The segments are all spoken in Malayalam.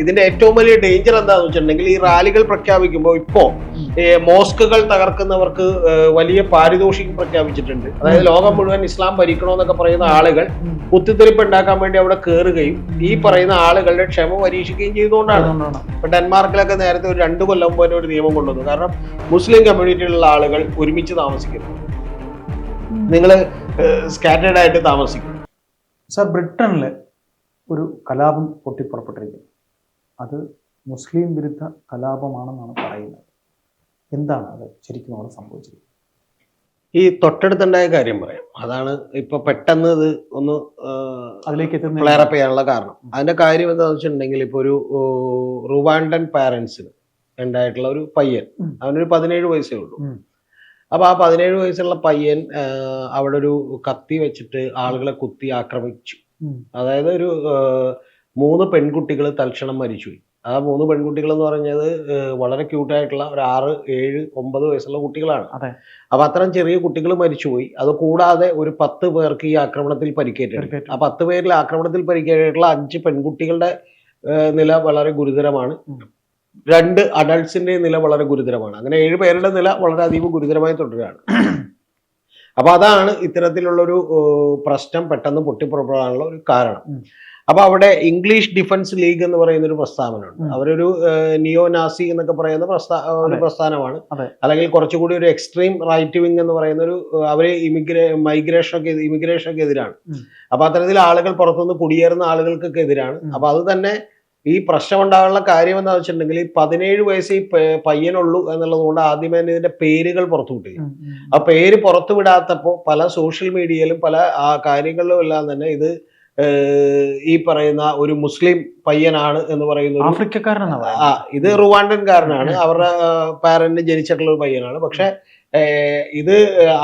ഇതിന്റെ ഏറ്റവും വലിയ ഡേഞ്ചർ എന്താണെന്ന് വെച്ചിട്ടുണ്ടെങ്കിൽ ഈ റാലികൾ പ്രഖ്യാപിക്കുമ്പോൾ ഇപ്പോ മോസ്കുകൾ തകർക്കുന്നവർക്ക് വലിയ പാരിതോഷികം പ്രഖ്യാപിച്ചിട്ടുണ്ട്. അതായത് ലോകം മുഴുവൻ ഇസ്ലാം ഭരിക്കണമെന്നൊക്കെ പറയുന്ന ആളുകൾ കുത്തിത്തെരിപ്പ് ഉണ്ടാക്കാൻ വേണ്ടി അവിടെ കയറുകയും ഈ പറയുന്ന ആളുകളുടെ ക്ഷമ പരീക്ഷിക്കുകയും ചെയ്തുകൊണ്ടാണ്. ഇപ്പൊ ഡെൻമാർക്കിലൊക്കെ നേരത്തെ ഒരു രണ്ടു കൊല്ലം മുമ്പ് ഒരു നിയമം കൊണ്ടുവന്നു. കാരണം മുസ്ലിം കമ്മ്യൂണിറ്റിയിലുള്ള ആളുകൾ ഒരുമിച്ച് താമസിക്കുന്നു. നിങ്ങൾ സ്കാറ്റേഡ് ആയിട്ട് താമസിക്കും സർ ബ്രിട്ടനിൽ ഒരു കലാപം പൊട്ടിപ്പുറപ്പെട്ടിരിക്കുന്നു. അത് മുസ്ലിം വിരുദ്ധ കലാപമാണെന്നാണ് പറയുന്നത്. എന്താണ് അത് ശരിക്കും അവിടെ സംഭവിച്ചിരിക്കുന്നത്? ഈ തൊട്ടടുത്തുണ്ടായ കാര്യം പറയാം. അതാണ് ഇപ്പൊ പെട്ടെന്ന് ഇത് ഒന്ന് അതിലേക്ക് ഫ്ലെയറപ്പ് ചെയ്യാനുള്ള കാരണം. അതിന്റെ കാര്യം എന്താണെന്ന് വെച്ചിട്ടുണ്ടെങ്കിൽ ഇപ്പൊ ഒരു റുവാണ്ടൻ പാരന്റ്സിന് ഉണ്ടായിട്ടുള്ള ഒരു പയ്യൻ. അവനൊരു പതിനേഴ് വയസ്സേ ഉള്ളൂ. അപ്പൊ ആ പതിനേഴ് വയസ്സുള്ള പയ്യൻ അവിടെ ഒരു കത്തി വെച്ചിട്ട് ആളുകളെ കുത്തി ആക്രമിച്ചു. അതായത് ഒരു മൂന്ന് പെൺകുട്ടികൾ തൽക്ഷണം മരിച്ചു ആ മൂന്ന് പെൺകുട്ടികൾ എന്ന് പറഞ്ഞത് വളരെ ക്യൂട്ടായിട്ടുള്ള ഒരു ആറ് ഏഴ് ഒമ്പത് വയസ്സുള്ള കുട്ടികളാണ്. അപ്പൊ അത്തരം ചെറിയ കുട്ടികൾ മരിച്ചുപോയി. അത് കൂടാതെ ഒരു പത്ത് പേർക്ക് ഈ ആക്രമണത്തിൽ പരിക്കേറ്റിട്ടുണ്ട്. ആ പത്ത് പേരിൽ ആക്രമണത്തിൽ പരിക്കേറ്റിട്ടുള്ള അഞ്ച് പെൺകുട്ടികളുടെ നില വളരെ ഗുരുതരമാണ്. രണ്ട് അഡൾട്ട്സിന്റെ നില വളരെ ഗുരുതരമാണ്. അങ്ങനെ ഏഴ് പേരുടെ നില വളരെ അധികം ഗുരുതരമായി തുടരുകയാണ്. അപ്പൊ അതാണ് ഇത്തരത്തിലുള്ളൊരു ഒരു പ്രശ്നം പെട്ടെന്ന് പൊട്ടിപ്പുറപ്പെടാനുള്ള ഒരു കാരണം. ഉം. അപ്പൊ അവിടെ ഇംഗ്ലീഷ് ഡിഫൻസ് ലീഗ് എന്ന് പറയുന്ന ഒരു പ്രസ്ഥാനമുണ്ട് ഉണ്ട് അവരൊരു നിയോ നാസി എന്നൊക്കെ പറയുന്ന ഒരു പ്രസ്ഥാനമാണ്. അല്ലെങ്കിൽ കുറച്ചുകൂടി ഒരു എക്സ്ട്രീം റൈറ്റ് വിങ് എന്ന് പറയുന്ന ഒരു അവർ ഇമിഗ്രേ മൈഗ്രേഷൻ ഒക്കെ ഇമിഗ്രേഷൻ ഒക്കെ എതിരാണ്. ഉം. അപ്പൊ അത്തരത്തിൽ ആളുകൾ പുറത്തുനിന്ന് കുടിയേറുന്ന ആളുകൾക്കൊക്കെ എതിരാണ്. അപ്പോൾ അപ്പൊ അത് തന്നെ ഈ പ്രശ്നം ഉണ്ടാകാനുള്ള കാര്യം എന്താ വെച്ചിട്ടുണ്ടെങ്കിൽ ഈ പതിനേഴ് വയസ്സ് ഈ പയ്യനുള്ളൂ എന്നുള്ളത് കൊണ്ട് ആദ്യമേ തന്നെ ഇതിന്റെ പേരുകൾ പുറത്തു വിട്ടില്ല. ആ പേര് പുറത്തു വിടാത്തപ്പോൾ പല സോഷ്യൽ മീഡിയയിലും പല കാര്യങ്ങളിലും എല്ലാം തന്നെ ഇത് ഈ പറയുന്ന ഒരു മുസ്ലിം പയ്യനാണ് എന്ന് പറയുന്ന ഒരു ആഫ്രിക്കക്കാരനാണ് ആ ഇത് റുവാണ്ടൻകാരനാണ്. അവരുടെ പാരന്റ് ജനിച്ചിട്ടുള്ള ഒരു പയ്യനാണ്. പക്ഷെ ഇത്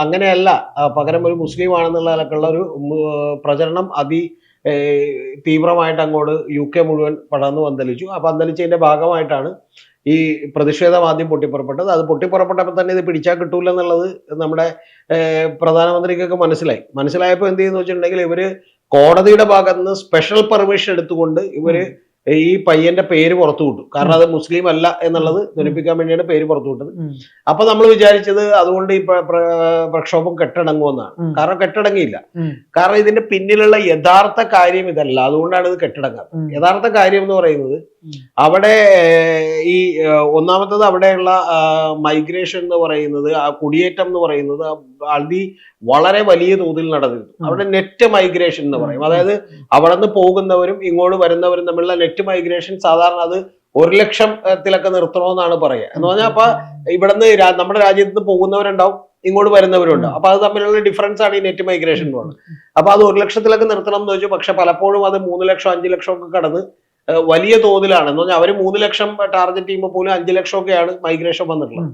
അങ്ങനെയല്ല. പകരം ഒരു മുസ്ലിം ആണെന്നുള്ള നിലക്കുള്ള ഒരു പ്രചരണം അതി തീവ്രമായിട്ട് അങ്ങോട്ട് യു കെ മുഴുവൻ പടർന്നു പന്തലിച്ചു. ആ പന്തലിച്ചതിന്റെ ഭാഗമായിട്ടാണ് ഈ പ്രതിഷേധം ആദ്യം പൊട്ടിപ്പുറപ്പെട്ടത്. അത് പൊട്ടിപ്പുറപ്പെട്ടപ്പോൾ തന്നെ ഇത് പിടിച്ചാൽ കിട്ടൂല എന്നുള്ളത് നമ്മുടെ പ്രധാനമന്ത്രിക്കൊക്കെ മനസ്സിലായി. മനസ്സിലായപ്പോൾ എന്ത് ചെയ്യുന്നു വെച്ചിട്ടുണ്ടെങ്കിൽ ഇവർ കോടതിയുടെ ഭാഗത്ത് നിന്ന് സ്പെഷ്യൽ പെർമിഷൻ എടുത്തുകൊണ്ട് ഇവർ ഈ പയ്യന്റെ പേര് പുറത്തു വിട്ടു. കാരണം അത് മുസ്ലിം അല്ല എന്നുള്ളത് ധരിപ്പിക്കാൻ വേണ്ടിയാണ് പേര് പുറത്തു വിട്ടത്. അപ്പൊ നമ്മൾ വിചാരിച്ചത് അതുകൊണ്ട് ഈ പ്ര- പ്ര- പ്രക്ഷോഭം കെട്ടടങ്ങുമെന്നാണ്. കാരണം കെട്ടടങ്ങിയില്ല. കാരണം ഇതിന്റെ പിന്നിലുള്ള യഥാർത്ഥ കാര്യം ഇതല്ല. അതുകൊണ്ടാണ് ഇത് കെട്ടടങ്ങാത്തത്. യഥാർത്ഥ കാര്യം എന്ന് പറയുന്നത്. അവിടെ ഈ ഒന്നാമത്തത് അവിടെയുള്ള മൈഗ്രേഷൻ എന്ന് പറയുന്നത് ആ കുടിയേറ്റം എന്ന് പറയുന്നത് അതി വളരെ വലിയ തോതിൽ നടന്നിരുന്നു. അവിടെ നെറ്റ് മൈഗ്രേഷൻ എന്ന് പറയും. അതായത് അവിടെ നിന്ന് പോകുന്നവരും ഇങ്ങോട്ട് വരുന്നവരും തമ്മിലുള്ള നെറ്റ് മൈഗ്രേഷൻ സാധാരണ അത് ഒരു ലക്ഷത്തിലൊക്കെ നിർത്തണമെന്നാണ് പറയുക. എന്ന് പറഞ്ഞാൽ അപ്പൊ ഇവിടുന്ന് നമ്മുടെ രാജ്യത്ത് നിന്ന് പോകുന്നവരുണ്ടാവും ഇങ്ങോട്ട് വരുന്നവരുണ്ട് അപ്പൊ അത് തമ്മിലുള്ള ഡിഫറൻസ് ആണ് ഈ നെറ്റ് മൈഗ്രേഷൻ എന്ന് പറയുന്നത്. അപ്പൊ അത് ഒരു ലക്ഷത്തിലൊക്കെ നിർത്തണം എന്ന് വെച്ചു പക്ഷെ പലപ്പോഴും അത് മൂന്ന് ലക്ഷം അഞ്ച് ലക്ഷം ഒക്കെ കടന്ന് വലിയ തോതിലാണ്. എന്ന് പറഞ്ഞാൽ അവർ മൂന്ന് ലക്ഷം ടാർഗറ്റ് ചെയ്യുമ്പോൾ പോലും അഞ്ച് ലക്ഷം ഒക്കെയാണ് മൈഗ്രേഷൻ വന്നിട്ടുള്ളത്.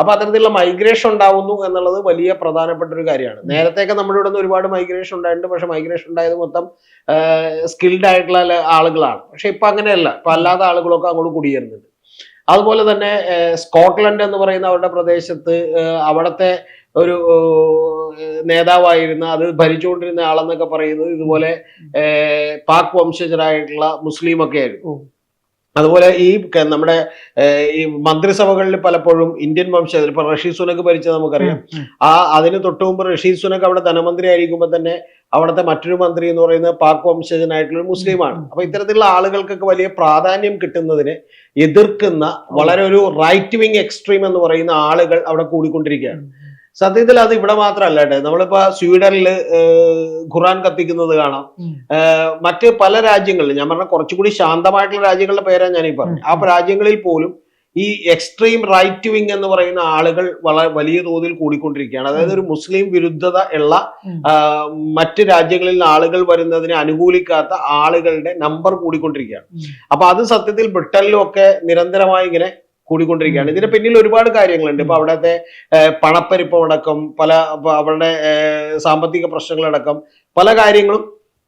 അപ്പൊ അത്തരത്തിലുള്ള മൈഗ്രേഷൻ ഉണ്ടാവുന്നു എന്നുള്ളത് വലിയ പ്രധാനപ്പെട്ട ഒരു കാര്യമാണ്. നേരത്തെയൊക്കെ നമ്മുടെ ഇവിടെ നിന്ന് ഒരുപാട് മൈഗ്രേഷൻ ഉണ്ടായിട്ടുണ്ട്. പക്ഷെ മൈഗ്രേഷൻ ഉണ്ടായത് മൊത്തം സ്കിൽഡ് ആയിട്ടുള്ള ആളുകളാണ്. പക്ഷെ ഇപ്പൊ അങ്ങനെയല്ല. ഇപ്പൊ അല്ലാത്ത ആളുകളൊക്കെ അങ്ങോട്ട് കുടിയേറുന്നുണ്ട്. അതുപോലെ തന്നെ സ്കോട്ട്ലൻഡ് എന്ന് പറയുന്ന അവരുടെ പ്രദേശത്ത് അവിടുത്തെ ഒരു നേതാവായിരുന്ന അത് ഭരിച്ചുകൊണ്ടിരുന്ന ആളെന്നൊക്കെ പറയുന്നത് ഇതുപോലെ പാക് വംശജരായിട്ടുള്ള മുസ്ലിം ഒക്കെ ആയിരുന്നു അതുപോലെ ഈ നമ്മുടെ ഈ മന്ത്രിസഭകളിൽ പലപ്പോഴും ഇന്ത്യൻ വംശജർ ഇപ്പൊ റഷീദ് സുനക്ക് ഭരിച്ചത് നമുക്കറിയാം. ആ അതിന് തൊട്ടു മുമ്പ് റഷീദ് സുനക്ക് അവിടെ ധനമന്ത്രി ആയിരിക്കുമ്പോൾ തന്നെ അവിടുത്തെ മറ്റൊരു മന്ത്രി എന്ന് പറയുന്നത് പാക് വംശജനായിട്ടുള്ള ഒരു മുസ്ലിമാണ്. അപ്പൊ ഇത്തരത്തിലുള്ള ആളുകൾക്കൊക്കെ വലിയ പ്രാധാന്യം കിട്ടുന്നതിന് എതിർക്കുന്ന വളരെ ഒരു റൈറ്റ് വിങ് എക്സ്ട്രീം എന്ന് പറയുന്ന ആളുകൾ അവിടെ കൂടിക്കൊണ്ടിരിക്കുകയാണ്. സത്യത്തിൽ അത് ഇവിടെ മാത്രമല്ല കേട്ടോ. നമ്മളിപ്പോ സ്വീഡനിൽ ഖുറാൻ കത്തിക്കുന്നത് കാണാം. മറ്റ് പല രാജ്യങ്ങളിലും ഞാൻ പറഞ്ഞ കുറച്ചുകൂടി ശാന്തമായിട്ടുള്ള രാജ്യങ്ങളുടെ പേരാണ് ഞാനീ പറഞ്ഞു. ആ രാജ്യങ്ങളിൽ പോലും ഈ എക്സ്ട്രീം റൈറ്റ് വിങ് എന്ന് പറയുന്ന ആളുകൾ വളരെ വലിയ തോതിൽ കൂടിക്കൊണ്ടിരിക്കുകയാണ്. അതായത് ഒരു മുസ്ലിം വിരുദ്ധത ഉള്ള മറ്റ് രാജ്യങ്ങളിൽ നിന്ന് ആളുകൾ വരുന്നതിനെ അനുകൂലിക്കാത്ത ആളുകളുടെ നമ്പർ കൂടിക്കൊണ്ടിരിക്കുകയാണ്. അപ്പൊ അത് സത്യത്തിൽ ബ്രിട്ടനിലും ഒക്കെ നിരന്തരമായി ഇങ്ങനെ കൂടിക്കൊണ്ടിരിക്കുകയാണ്. ഇതിന് പിന്നിൽ ഒരുപാട് കാര്യങ്ങളുണ്ട്. ഇപ്പൊ അവിടുത്തെ ഏഹ്, പണപ്പെരുപ്പം അടക്കം പല അവരുടെ സാമ്പത്തിക പ്രശ്നങ്ങളടക്കം പല കാര്യങ്ങളും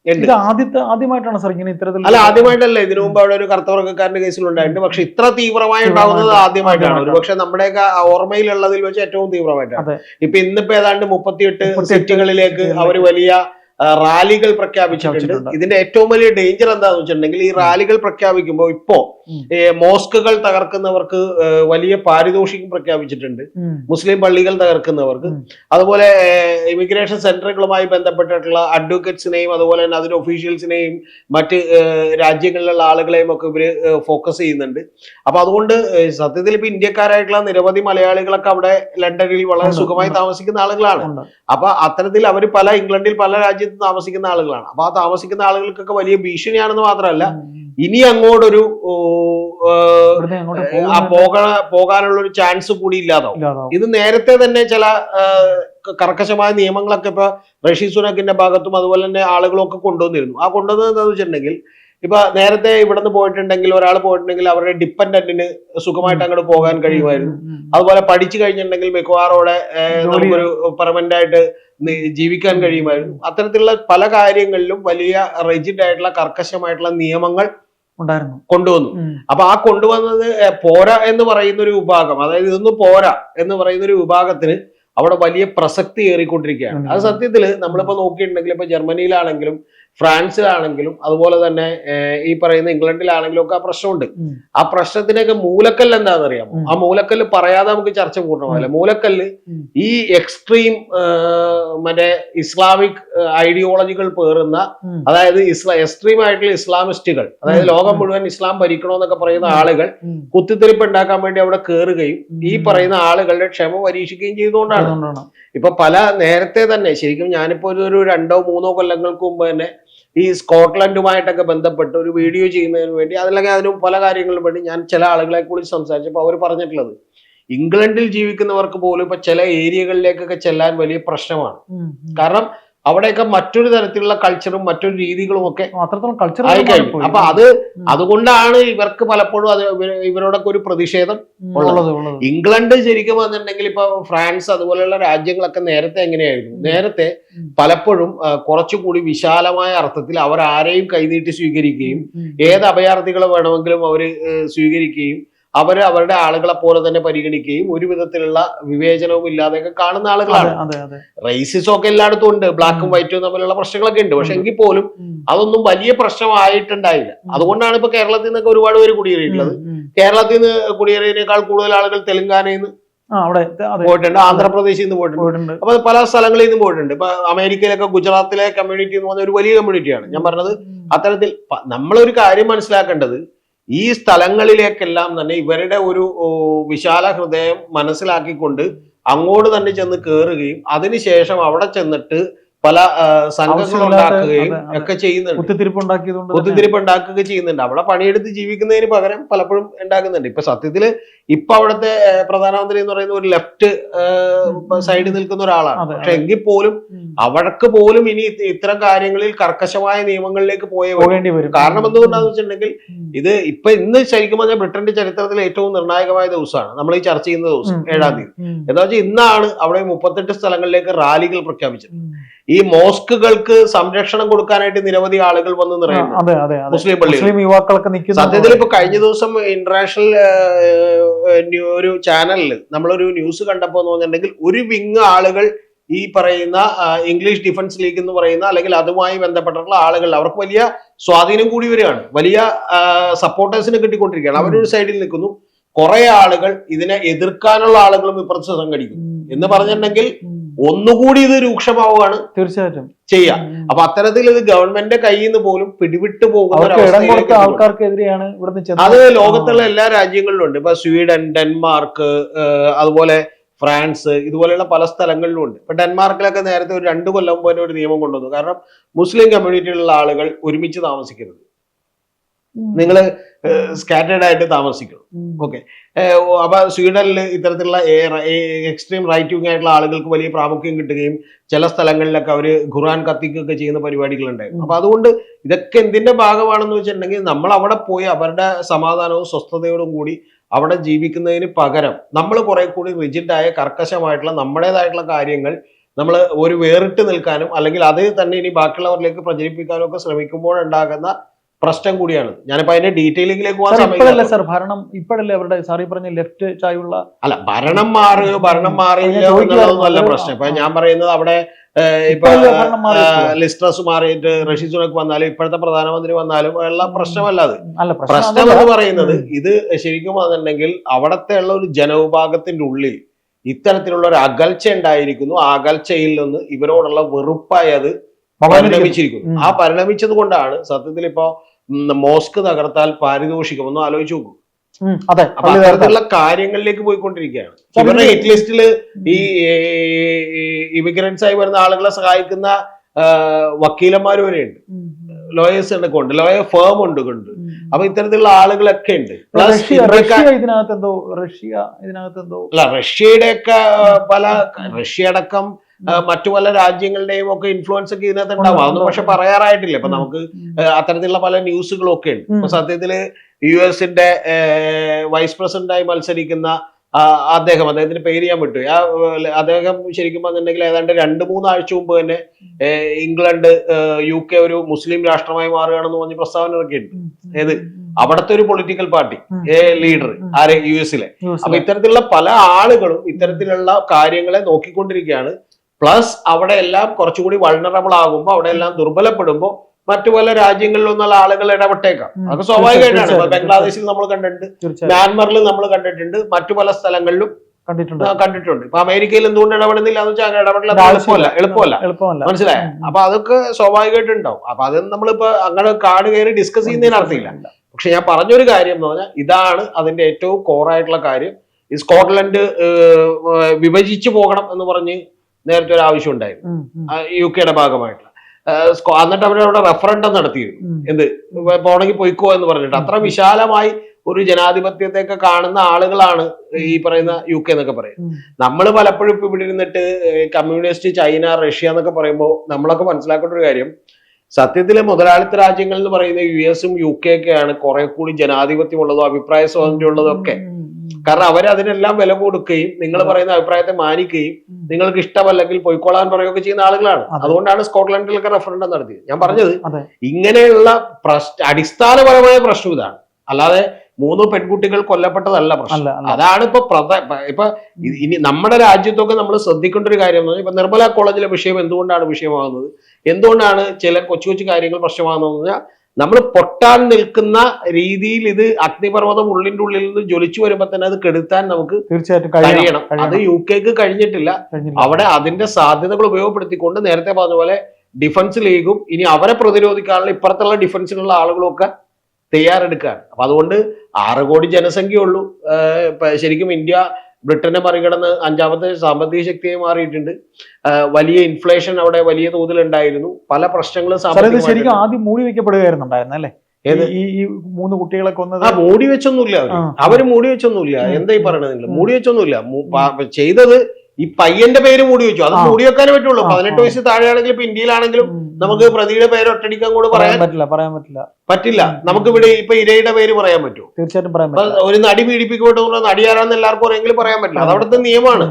ഇത് ആദ്യത്തെ ആദ്യമായിട്ടാണ് സാർ ഇങ്ങനെ ഇത്തരത്തിൽ അല്ല ആദ്യമായിട്ടല്ല. ഇതിനു മുമ്പ് അവിടെ ഒരു കറുത്തവർഗക്കാരന്റെ കേസിൽ ഉണ്ടായിട്ടുണ്ട് പക്ഷെ ഇത്ര തീവ്രമായി ഉണ്ടാകുന്നത് ആദ്യമായിട്ടാണ്. ഒരു പക്ഷെ നമ്മുടെയൊക്കെ ഓർമ്മയിലുള്ളതിൽ വെച്ച് ഏറ്റവും തീവ്രമായിട്ടാണ്. ഇപ്പൊ ഇന്നിപ്പോ ഏതാണ്ട് മുപ്പത്തിയെട്ട് സിറ്റികളിലേക്ക് അവർ വലിയ റാലികൾ പ്രഖ്യാപിച്ചിട്ടുണ്ട്. ഇതിന്റെ ഏറ്റവും വലിയ ഡേഞ്ചർ എന്താണെന്ന് വെച്ചിട്ടുണ്ടെങ്കിൽ ഈ റാലികൾ പ്രഖ്യാപിക്കുമ്പോൾ ഇപ്പോ. മോസ്കുകൾ തകർക്കുന്നവർക്ക് വലിയ പാരിതോഷികം പ്രഖ്യാപിച്ചിട്ടുണ്ട്. മുസ്ലിം പള്ളികൾ തകർക്കുന്നവർക്ക്. അതുപോലെ ഇമിഗ്രേഷൻ സെന്ററുകളുമായി ബന്ധപ്പെട്ടിട്ടുള്ള അഡ്വക്കേറ്റ്സിനെയും അതുപോലെ തന്നെ അതിന്റെ ഒഫീഷ്യൽസിനെയും മറ്റ് രാജ്യങ്ങളിലുള്ള ആളുകളെയും ഒക്കെ ഇവർ ഫോക്കസ് ചെയ്യുന്നുണ്ട്. അപ്പൊ അതുകൊണ്ട് സത്യത്തിൽ ഇപ്പൊ ഇന്ത്യക്കാരായിട്ടുള്ള നിരവധി മലയാളികളൊക്കെ അവിടെ ലണ്ടനിൽ വളരെ സുഖമായി താമസിക്കുന്ന ആളുകളാണ്. അപ്പൊ അത്തരത്തിൽ അവർ പല ഇംഗ്ലണ്ടിൽ പല രാജ്യത്തും താമസിക്കുന്ന ആളുകളാണ് അപ്പൊ ആ താമസിക്കുന്ന ആളുകൾക്കൊക്കെ വലിയ ഭീഷണിയാണെന്ന് മാത്രമല്ല. ഇനി അങ്ങോട്ടൊരു പോകണ പോകാനുള്ള ഒരു ചാൻസ് കൂടി ഇല്ലാതാവും. ഇത് നേരത്തെ തന്നെ ചില കർക്കശമായ നിയമങ്ങളൊക്കെ ഇപ്പൊ റഷീദ് സുനക്കിന്റെ ഭാഗത്തും അതുപോലെ തന്നെ ആളുകളൊക്കെ കൊണ്ടുവന്നിരുന്നു ആ കൊണ്ടുവന്നത് എന്താണെന്ന് വെച്ചിട്ടുണ്ടെങ്കിൽ ഇപ്പൊ നേരത്തെ ഇവിടുന്ന് പോയിട്ടുണ്ടെങ്കിൽ ഒരാൾ പോയിട്ടുണ്ടെങ്കിൽ അവരുടെ ഡിപ്പെൻഡന്റിന് സുഖമായിട്ട് അങ്ങോട്ട് പോകാൻ കഴിയുമായിരുന്നു. അതുപോലെ പഠിച്ചു കഴിഞ്ഞിട്ടുണ്ടെങ്കിൽ മിക്കവാറോടെ നമുക്കൊരു പെർമനന്റ് ആയിട്ട് ജീവിക്കാൻ കഴിയുമായിരുന്നു. അത്തരത്തിലുള്ള പല കാര്യങ്ങളിലും വലിയ റിജിഡ് ആയിട്ടുള്ള കർക്കശമായിട്ടുള്ള നിയമങ്ങൾ ഉണ്ടായിരുന്നു. കൊണ്ടുവന്നു. അപ്പൊ ആ കൊണ്ടുവന്നത് പോരാ എന്ന് പറയുന്ന ഒരു വിഭാഗം അതായത് ഇതൊന്നും പോരാ എന്ന് പറയുന്ന ഒരു വിഭാഗത്തിന് അവിടെ വലിയ പ്രസക്തി ഏറിക്കൊണ്ടിരിക്കുകയാണ്. അത് സത്യത്തിൽ നമ്മളിപ്പോ നോക്കിയിട്ടുണ്ടെങ്കിൽ ഇപ്പൊ ജർമ്മനിയിലാണെങ്കിലും ഫ്രാൻസിലാണെങ്കിലും അതുപോലെ തന്നെ ഈ പറയുന്ന ഇംഗ്ലണ്ടിലാണെങ്കിലും ഒക്കെ ആ പ്രശ്നമുണ്ട്. ആ പ്രശ്നത്തിനൊക്കെ മൂലക്കല്ല് എന്താണെന്നറിയാമോ? ആ മൂലക്കല്ല് പറയാതെ നമുക്ക് ചർച്ച പൂർണമാവില്ല. മൂലക്കല്ല് ഈ എക്സ്ട്രീം മറ്റേ ഇസ്ലാമിക് ഐഡിയോളജികൾ പേറുന്ന അതായത് ഇസ്ലാ എക്സ്ട്രീം ആയിട്ടുള്ള ഇസ്ലാമിസ്റ്റുകൾ അതായത് ലോകം മുഴുവൻ ഇസ്ലാം ഭരിക്കണമെന്നൊക്കെ പറയുന്ന ആളുകൾ കുത്തിത്തെരിപ്പ് ഉണ്ടാക്കാൻ വേണ്ടി അവിടെ കയറുകയും ഈ പറയുന്ന ആളുകളുടെ ക്ഷമ പരീക്ഷിക്കുകയും ചെയ്തുകൊണ്ടാണ്. ഇപ്പൊ പല നേരത്തെ തന്നെ ശരിക്കും ഞാനിപ്പോ ഒരു രണ്ടോ മൂന്നോ കൊല്ലങ്ങൾക്ക് മുമ്പ് തന്നെ ഈ സ്കോട്ട്ലൻഡുമായിട്ടൊക്കെ ബന്ധപ്പെട്ട് ഒരു വീഡിയോ ചെയ്യുന്നതിന് വേണ്ടി അതിലൊക്കെ അതിനും പല കാര്യങ്ങളും വേണ്ടി ഞാൻ ചില ആളുകളെ കൂടി സംസാരിച്ചപ്പോൾ അവർ പറഞ്ഞിട്ടുള്ളത് ഇംഗ്ലണ്ടിൽ ജീവിക്കുന്നവർക്ക് പോലും ഇപ്പൊ ചില ഏരിയകളിലേക്കൊക്കെ ചെല്ലാൻ വലിയ പ്രശ്നമാണ്. കാരണം അവിടെയൊക്കെ മറ്റൊരു തരത്തിലുള്ള കൾച്ചറും മറ്റൊരു രീതികളും ഒക്കെ അത്രത്തോളം കൾച്ചർ ആയിക്കഴിഞ്ഞു. അപ്പൊ അത് അതുകൊണ്ടാണ് ഇവർക്ക് പലപ്പോഴും അത് ഇവരോടൊക്കെ ഒരു പ്രതിഷേധം ഉള്ളത്. ഇംഗ്ലണ്ട് ശരിക്കും വന്നിട്ടുണ്ടെങ്കിൽ ഇപ്പൊ ഫ്രാൻസ് അതുപോലെയുള്ള രാജ്യങ്ങളൊക്കെ നേരത്തെ എങ്ങനെയായിരുന്നു? നേരത്തെ പലപ്പോഴും കുറച്ചുകൂടി വിശാലമായ അർത്ഥത്തിൽ അവർ ആരെയും കൈനീട്ടി സ്വീകരിക്കുകയും ഏത് അഭയാർത്ഥികളെ വേണമെങ്കിലും അവർ സ്വീകരിക്കുകയും അവർ അവരുടെ ആളുകളെ പോലെ തന്നെ പരിഗണിക്കുകയും ഒരു വിധത്തിലുള്ള വിവേചനവും ഇല്ലാതെയൊക്കെ കാണുന്ന ആളുകളാണ്. റേസിസം ഒക്കെ എല്ലായിടത്തും ഉണ്ട്. ബ്ലാക്കും വൈറ്റും തമ്മിലുള്ള പ്രശ്നങ്ങളൊക്കെ ഉണ്ട്. പക്ഷെ. എങ്കിൽ പോലും അതൊന്നും വലിയ പ്രശ്നമായിട്ടുണ്ടായില്ല. അതുകൊണ്ടാണ് ഇപ്പൊ കേരളത്തിൽ നിന്നൊക്കെ ഒരുപാട് പേര് കുടിയേറിയിട്ടുള്ളത്. കേരളത്തിൽ നിന്ന് കുടിയേറിയതിനേക്കാൾ കൂടുതൽ ആളുകൾ തെലങ്കാനയിൽ നിന്ന് പോയിട്ടുണ്ട്. ആന്ധ്രാപ്രദേശിൽ നിന്ന് പോയിട്ടുണ്ട്. അപ്പൊ പല സ്ഥലങ്ങളിൽ നിന്നും പോയിട്ടുണ്ട്. ഇപ്പൊ അമേരിക്കയിലൊക്കെ ഗുജറാത്തിലെ കമ്മ്യൂണിറ്റി എന്ന് പറഞ്ഞ ഒരു വലിയ കമ്മ്യൂണിറ്റിയാണ് ഞാൻ പറഞ്ഞത്. അത്തരത്തിൽ നമ്മളൊരു കാര്യം മനസ്സിലാക്കേണ്ടത് ഈ സ്ഥലങ്ങളിലേക്കെല്ലാം തന്നെ ഇവരുടെ ഒരു വിശാല ഹൃദയം മനസ്സിലാക്കിക്കൊണ്ട് അങ്ങോട്ട് തന്നെ ചെന്ന് കയറുകയും അതിനുശേഷം അവിടെ ചെന്നിട്ട് പല സംഘങ്ങൾ ഉണ്ടാക്കുകയും. ഒക്കെ ചെയ്യുന്നുണ്ട്. കുത്തിത്തിരിപ്പ് ഉണ്ടാക്കുക ചെയ്യുന്നുണ്ട്. അവിടെ പണിയെടുത്ത് ജീവിക്കുന്നതിന് പകരം പലപ്പോഴും ഉണ്ടാക്കുന്നുണ്ട്. ഇപ്പൊ സത്യത്തിൽ ഇപ്പൊ അവിടുത്തെ പ്രധാനമന്ത്രി എന്ന് പറയുന്ന ഒരു ലെഫ്റ്റ് സൈഡിൽ നിൽക്കുന്ന ഒരാളാണ്. പക്ഷെ എങ്കിൽ പോലും. അവർക്ക് പോലും ഇനി ഇത്തരം കാര്യങ്ങളിൽ കർക്കശമായ നിയമങ്ങളിലേക്ക് പോയേ വരൂ. കാരണം എന്തുകൊണ്ടാന്ന് വെച്ചിട്ടുണ്ടെങ്കിൽ ഇത് ഇപ്പൊ ഇന്ന് ശരിക്കും പറഞ്ഞാൽ ബ്രിട്ടന്റെ ചരിത്രത്തിലെ ഏറ്റവും നിർണായകമായ ദിവസമാണ്. നമ്മൾ ഈ ചർച്ച ചെയ്യുന്ന ദിവസം ഏഴാം തീയതി. എന്താ വെച്ചാൽ ഇന്നാണ് അവിടെ മുപ്പത്തെട്ട് സ്ഥലങ്ങളിലേക്ക് റാലികൾ പ്രഖ്യാപിച്ചത്. ഈ മോസ്കുകൾക്ക് സംരക്ഷണം കൊടുക്കാനായിട്ട് നിരവധി ആളുകൾ വന്ന് നിറയുന്നു. മുസ്ലിം പള്ളി മുസ്ലിം യുവാക്കളൊക്കെ നിൽക്കുന്ന സത്യത്തിൽ ഇപ്പൊ കഴിഞ്ഞ ദിവസം ഇന്റർനാഷണൽ ഒരു ചാനലിൽ നമ്മളൊരു ന്യൂസ് കണ്ടപ്പോ എന്ന് പറഞ്ഞിട്ടുണ്ടെങ്കിൽ ഒരു വിങ് ആളുകൾ ഈ പറയുന്ന ഇംഗ്ലീഷ് ഡിഫൻസ് ലീഗ് എന്ന് പറയുന്ന അല്ലെങ്കിൽ അതുമായി ബന്ധപ്പെട്ടിട്ടുള്ള ആളുകൾ അവർക്ക് വലിയ സ്വാധീനം കൂടി വരികയാണ്. വലിയ സപ്പോർട്ടേഴ്സിന് കിട്ടിക്കൊണ്ടിരിക്കുകയാണ്. അവരൊരു സൈഡിൽ നിൽക്കുന്നു. കുറെ ആളുകൾ ഇതിനെ എതിർക്കാനുള്ള ആളുകളും ഇപ്പുറത്ത് സംഘടിക്കും എന്ന് പറഞ്ഞിട്ടുണ്ടെങ്കിൽ. ഒന്നുകൂടി ഇത് രൂക്ഷമാവുകയാണ് തീർച്ചയായിട്ടും. ചെയ്യാം. അപ്പൊ അത്തരത്തിൽ ഇത് ഗവൺമെന്റിന്റെ കയ്യിൽ നിന്ന് പോലും പിടിവിട്ടു പോകുന്ന. ആൾക്കാർക്കെതിരെയാണ് അത് ലോകത്തുള്ള എല്ലാ രാജ്യങ്ങളിലും ഉണ്ട്. ഇപ്പൊ സ്വീഡൻ ഡെൻമാർക്ക് അതുപോലെ ഫ്രാൻസ് ഇതുപോലെയുള്ള പല സ്ഥലങ്ങളിലും ഉണ്ട്. ഇപ്പൊ ഡെൻമാർക്കിലൊക്കെ നേരത്തെ ഒരു രണ്ടു കൊല്ലം മുമ്പ് ഒരു നിയമം കൊണ്ടുവന്നു. കാരണം മുസ്ലിം കമ്മ്യൂണിറ്റിയിലുള്ള ആളുകൾ ഒരുമിച്ച് താമസിക്കരുത്. നിങ്ങൾ സ്കാറ്റേഡ് ആയിട്ട് താമസിക്കണം. ഓക്കെ. അപ്പൊ സ്വീഡനിൽ ഇത്തരത്തിലുള്ള എക്സ്ട്രീം റൈറ്റ് വിങ് ആയിട്ടുള്ള ആളുകൾക്ക് വലിയ പ്രാമുഖ്യം കിട്ടുകയും ചില സ്ഥലങ്ങളിലൊക്കെ അവർ ഖുർആൻ കത്തിക്കുകയൊക്കെ ചെയ്യുന്ന പരിപാടികൾ ഉണ്ടായിരുന്നു അപ്പൊ അതുകൊണ്ട് ഇതൊക്കെ എന്തിന്റെ ഭാഗമാണെന്ന് വെച്ചിട്ടുണ്ടെങ്കിൽ നമ്മൾ അവിടെ പോയി അവരുടെ സമാധാനവും സ്വസ്ഥതയോടും കൂടി അവിടെ ജീവിക്കുന്നതിന് പകരം നമ്മൾ കുറെ കൂടി റിജിഡായ കർക്കശമായിട്ടുള്ള നമ്മുടേതായിട്ടുള്ള കാര്യങ്ങൾ നമ്മൾ ഒരു വേറിട്ട് നിൽക്കാനും അല്ലെങ്കിൽ അത് തന്നെ ഇനി ബാക്കിയുള്ളവരിലേക്ക് പ്രചരിപ്പിക്കാനും ഒക്കെ ശ്രമിക്കുമ്പോഴുണ്ടാകുന്ന പ്രശ്നം കൂടിയാണ്. ഞാനിപ്പോ അതിന്റെ ഡീറ്റെയിലിംഗിലേക്ക് പോകാൻ സാർ ഇപ്പോഴല്ലേ സമയം സാർ ഭരണം ഇപ്പോഴല്ലേ അവരുടെ സാറി പറഞ്ഞ ലെഫ്റ്റ് ചായുള്ള അല്ല ഭരണം മാറുക ഭരണം മാറിയില്ല എന്നുള്ളതൊന്നുമല്ല പ്രശ്നം. ഇപ്പൊ ഞാൻ പറയുന്നത് അവിടെ ഇപ്പൊ ലിസ്ട്രസ് മാറിയിട്ട് റഷി സുനക്ക് വന്നാലും ഇപ്പോഴത്തെ പ്രധാനമന്ത്രി വന്നാലും ഉള്ള പ്രശ്നമല്ല അത്. പ്രശ്നം എന്ന് പറയുന്നത് ഇത് ശരിക്കും വന്നിട്ടുണ്ടെങ്കിൽ അവിടത്തെ ഉള്ള ഒരു ജനവിഭാഗത്തിന്റെ ഉള്ളിൽ ഇത്തരത്തിലുള്ള ഒരു അകൽച്ച ഉണ്ടായിരിക്കുന്നു. ആ അകൽച്ചയിൽ നിന്ന് ഇവരോടുള്ള വെറുപ്പായി അത് ഭഗവാനിരിക്കുന്നു. പരിണമിച്ചിരിക്കുന്നു. ആ പരിണമിച്ചത് കൊണ്ടാണ് സത്യത്തിൽ ഇപ്പോ മോസ്ക് തകർത്താൽ പാരിതോഷികം ഒന്ന് ആലോചിച്ച് നോക്കൂ. അതെ അപ്പൊ അത്തരത്തിലുള്ള കാര്യങ്ങളിലേക്ക് പോയിക്കൊണ്ടിരിക്കുകയാണ്. ഇവരുടെ ഹിറ്റ്ലിസ്റ്റിൽ ഹിറ്റ് ലിസ്റ്റിൽ ഈ ഇമിഗ്രൻസ് ആയി വരുന്ന ആളുകളെ സഹായിക്കുന്ന വക്കീലന്മാർ വരെയുണ്ട്. ഉം, ലോയേഴ്സ് ഉണ്ട് കൊണ്ട് ലോയർ ഫേം ഉണ്ട് കൊണ്ട്. അപ്പൊ ഇത്തരത്തിലുള്ള ആളുകളൊക്കെ ഉണ്ട്. പ്ലസ് റഷ്യ ഇതിനകത്ത് എന്തോ റഷ്യ ഇതിനകത്ത് എന്തോ അല്ല റഷ്യയുടെ ഒക്കെ പല റഷ്യ അടക്കം മറ്റു പല രാജ്യങ്ങളുടെയും ഒക്കെ ഇൻഫ്ലുവൻസ് ഒക്കെ ഇതിനകത്ത് ഉണ്ടാവും. അതൊന്നും പക്ഷെ പറയാറായിട്ടില്ല. ഇപ്പൊ നമുക്ക് അത്തരത്തിലുള്ള പല ന്യൂസുകളും ഒക്കെ ഉണ്ട് ഇപ്പൊ. സത്യത്തിൽ യു എസിന്റെ വൈസ് പ്രസിഡന്റായി മത്സരിക്കുന്ന അദ്ദേഹം അദ്ദേഹത്തിന്റെ പേര് ഞാൻ വിട്ടു. ആ അദ്ദേഹം ശരിക്കും പറഞ്ഞിട്ടുണ്ടെങ്കിൽ ഏതാണ്ട് രണ്ട് മൂന്നാഴ്ച മുമ്പ് തന്നെ ഇംഗ്ലണ്ട് യു കെ ഒരു മുസ്ലിം രാഷ്ട്രമായി മാറുകയാണെന്ന് പറഞ്ഞ് പ്രസ്താവന ഇറക്കിയിട്ടുണ്ട്. ഏത്? അവിടുത്തെ ഒരു പൊളിറ്റിക്കൽ പാർട്ടി. ലീഡർ ആരെ? യു എസിലെ. അപ്പൊ ഇത്തരത്തിലുള്ള പല ആളുകളും ഇത്തരത്തിലുള്ള കാര്യങ്ങളെ നോക്കിക്കൊണ്ടിരിക്കുകയാണ്. പ്ലസ് അവിടെ എല്ലാം കുറച്ചുകൂടി വൾണറബിൾ ആകുമ്പോൾ അവിടെ എല്ലാം ദുർബലപ്പെടുമ്പോൾ മറ്റു പല രാജ്യങ്ങളിലൊന്നുള്ള ആളുകൾ ഇടപെട്ടേക്കാം. അത് സ്വാഭാവികമായിട്ടാണ്. ബംഗ്ലാദേശിൽ നമ്മൾ കണ്ടിട്ടുണ്ട്. മ്യാൻമറിൽ നമ്മൾ കണ്ടിട്ടുണ്ട്. മറ്റു പല സ്ഥലങ്ങളിലും കണ്ടിട്ടുണ്ട്. കണ്ടിട്ടുണ്ട്. ഇപ്പൊ അമേരിക്കയിൽ എന്തുകൊണ്ട് ഇടപെടുന്നില്ല എന്ന് വെച്ചാൽ ഇടപെടില്ല എളുപ്പമല്ല. എളുപ്പമല്ല. മനസ്സിലായ. അപ്പൊ അതൊക്കെ സ്വാഭാവികമായിട്ട് ഉണ്ടാവും അപ്പൊ അത് നമ്മളിപ്പോ അങ്ങനെ കാട് കയറി ഡിസ്കസ് ചെയ്യുന്നതിന് അർത്ഥമില്ല. പക്ഷെ ഞാൻ പറഞ്ഞൊരു കാര്യം എന്ന് പറഞ്ഞാൽ ഇതാണ് അതിന്റെ ഏറ്റവും കോറായിട്ടുള്ള കാര്യം. ഈ സ്കോട്ട്ലൻഡ് വിഭജിച്ചു പോകണം എന്ന് പറഞ്ഞ് നേരത്തെ ഒരു ആവശ്യം ഉണ്ടായിരുന്നു. യു കെയുടെ ഭാഗമായിട്ടുള്ള. എന്നിട്ട് അവരവിടെ റെഫറൻഡം നടത്തിയിരുന്നു. എന്ത്? പോണെങ്കിൽ പൊയ്ക്കോ എന്ന് പറഞ്ഞിട്ട്. അത്ര വിശാലമായി ഒരു ജനാധിപത്യത്തെയൊക്കെ കാണുന്ന ആളുകളാണ് ഈ പറയുന്ന യു കെ എന്നൊക്കെ പറയുന്നത്. ഉം. നമ്മൾ പലപ്പോഴും ഇപ്പൊ ഇവിടെ ഇരുന്നിട്ട് കമ്മ്യൂണിസ്റ്റ് ചൈന റഷ്യ എന്നൊക്കെ പറയുമ്പോൾ നമ്മളൊക്കെ മനസ്സിലാക്കേണ്ട ഒരു കാര്യം സത്യത്തിലെ മുതലാളിത്ത രാജ്യങ്ങൾ എന്ന് പറയുന്ന യു എസും യു കെ ഒക്കെയാണ് കുറെ കൂടി ജനാധിപത്യമുള്ളതും അഭിപ്രായ സ്വാതന്ത്ര്യം ഉള്ളതും ഒക്കെ. കാരണം അവർ അതിനെല്ലാം വില കൊടുക്കുകയും നിങ്ങൾ പറയുന്ന അഭിപ്രായത്തെ മാനിക്കുകയും നിങ്ങൾക്ക് ഇഷ്ടമല്ലെങ്കിൽ പോയിക്കോളാൻ പറയുകയൊക്കെ ചെയ്യുന്ന ആളുകളാണ്. അതുകൊണ്ടാണ് സ്കോട്ട്ലൻഡിലൊക്കെ റെഫറൻഡം നടത്തിയത്. ഞാൻ പറഞ്ഞത് ഇങ്ങനെയുള്ള പ്രശ്ന അടിസ്ഥാനപരമായ പ്രശ്നം ഇതാണ്. അല്ലാതെ മൂന്ന് പെൺകുട്ടികൾ കൊല്ലപ്പെട്ടതല്ല പ്രശ്നം. അതാണ് ഇപ്പൊ ഇപ്പൊ- ഇനി നമ്മുടെ രാജ്യത്തൊക്കെ നമ്മൾ ശ്രദ്ധിക്കേണ്ട ഒരു കാര്യം ഇപ്പൊ നിർമ്മല കോളേജിലെ വിഷയം എന്തുകൊണ്ടാണ് വിഷയമാകുന്നത്? എന്തുകൊണ്ടാണ് ചില കൊച്ചു കൊച്ചു കാര്യങ്ങൾ പ്രശ്നമാകുന്നത് നമ്മൾ പൊട്ടാൻ നിൽക്കുന്ന രീതിയിൽ ഇത് അഗ്നിപർവതം ഉള്ളിന്റെ ഉള്ളിൽ നിന്ന് ജ്വലിച്ചു വരുമ്പോൾ തന്നെ അത് കെടുത്താൻ നമുക്ക് തീർച്ചയായിട്ടും കഴിയണം അത്. യു കെക്ക് കഴിഞ്ഞിട്ടില്ല. അവിടെ അതിന്റെ സാധ്യതകൾ ഉപയോഗപ്പെടുത്തിക്കൊണ്ട് നേരത്തെ പറഞ്ഞ പോലെ ഡിഫൻസ് ലീഗും ഇനി അവരെ പ്രതിരോധിക്കാനുള്ള ഇപ്പുറത്തുള്ള ഡിഫൻസിലുള്ള ആളുകളും ഒക്കെ തയ്യാറെടുക്കുകയാണ്. അപ്പൊ അതുകൊണ്ട് ആറ് കോടി ജനസംഖ്യ ഉള്ളൂ ശരിക്കും ഇന്ത്യ ബ്രിട്ടനെ മറികടന്ന് അഞ്ചാമത്തെ സാമ്പത്തിക ശക്തിയായി മാറിയിട്ടുണ്ട്. വലിയ ഇൻഫ്ലേഷൻ അവിടെ വലിയ തോതിൽ ഉണ്ടായിരുന്നു. പല പ്രശ്നങ്ങളും ശരിക്കും ആദ്യം മൂടി വെക്കപ്പെടുകയായിരുന്നുണ്ടായിരുന്നു അല്ലേ? ഏത്? ഈ മൂന്ന് കുട്ടികളെ കൊന്നത്? ആ മൂടി വെച്ചൊന്നുമില്ല അവർ. അവർ മൂടി വെച്ചൊന്നുമില്ല. എന്താ ഈ പറയണത്. മൂടി വെച്ചൊന്നുമില്ല. ചെയ്തത് ഈ പയ്യന്റെ പേര് മൂടി വെച്ചു. അത് മൂടി വെക്കാനേ പറ്റുള്ളൂ. പതിനെട്ട് വയസ്സ് താഴെയാണെങ്കിലും ഇപ്പൊ ഇന്ത്യയിലാണെങ്കിലും. നമുക്ക് പ്രതിയുടെ പേര് ഒറ്റടിക്കാൻ കൂടെ പറയാൻ പറ്റില്ല പറയാൻ പറ്റില്ല. പറ്റില്ല. നമുക്ക് ഇവിടെ ഇപ്പൊ ഇരയുടെ പേര് പറയാൻ പറ്റുമോ? തീർച്ചയായിട്ടും പറയാൻ പറ്റില്ല. ഒരു നടി പീഡിപ്പിക്കപ്പെട്ടു നടിയാരാന്ന് എല്ലാവർക്കും അറിയെങ്കിലും പറയാൻ പറ്റില്ല. അത് അവിടുത്തെ നിയമമാണ്.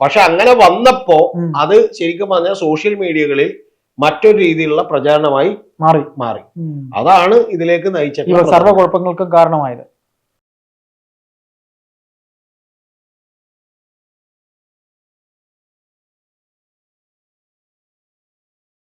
പക്ഷെ അങ്ങനെ വന്നപ്പോ. അത് ശരിക്കും പറഞ്ഞാൽ സോഷ്യൽ മീഡിയകളിൽ മറ്റൊരു രീതിയിലുള്ള പ്രചാരണമായി മാറി. മാറി. അതാണ് ഇതിലേക്ക് നയിച്ചത് സർവ കുഴപ്പങ്ങൾക്കും കാരണമായത്.